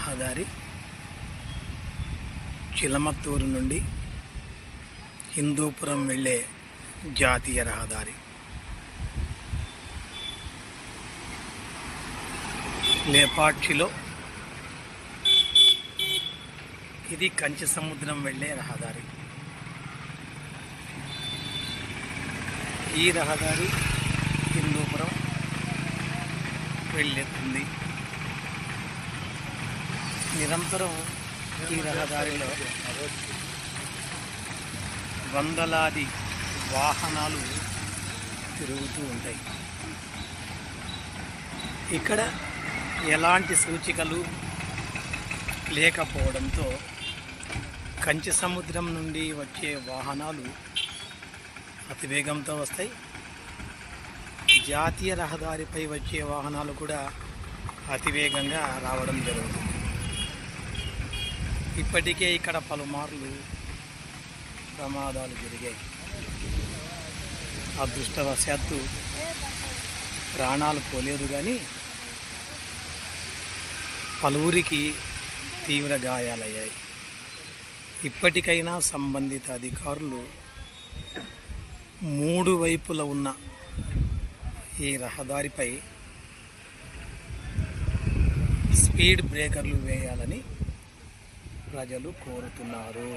రహదారి చిలమత్తూరు నుండి హిందూపురం వెళ్ళే జాతీయ రహదారి. లేపాక్షిలో ఇది కంచి సముద్రం వెళ్ళే రహదారి. ఈ రహదారి హిందూపురం వెళ్ళేస్తుంది నిరంతరం ఈ రహదారిలో వందలాది వాహనాలు తిరుగుతూ ఉంటాయి. ఇక్కడ ఎలాంటి సూచికలు లేకపోవడంతో కంచి సముద్రం నుండి వచ్చే వాహనాలు అతివేగంతో వస్తాయి. జాతీయ రహదారిపై వచ్చే వాహనాలు కూడా అతివేగంగా రావడం జరుగుతుంది. ఇప్పటికే ఇక్కడ పలుమార్లు ప్రమాదాలు జరిగాయి. అదృష్టవశాత్తు ప్రాణాలు పోలేదు కానీ పలువురికి తీవ్ర గాయాలయ్యాయి. ఇప్పటికైనా సంబంధిత అధికారులు మూడు వైపుల ఉన్న ఈ రహదారిపై స్పీడ్ బ్రేకర్లు వేయాలని ప్రజలు కోరుతున్నారు.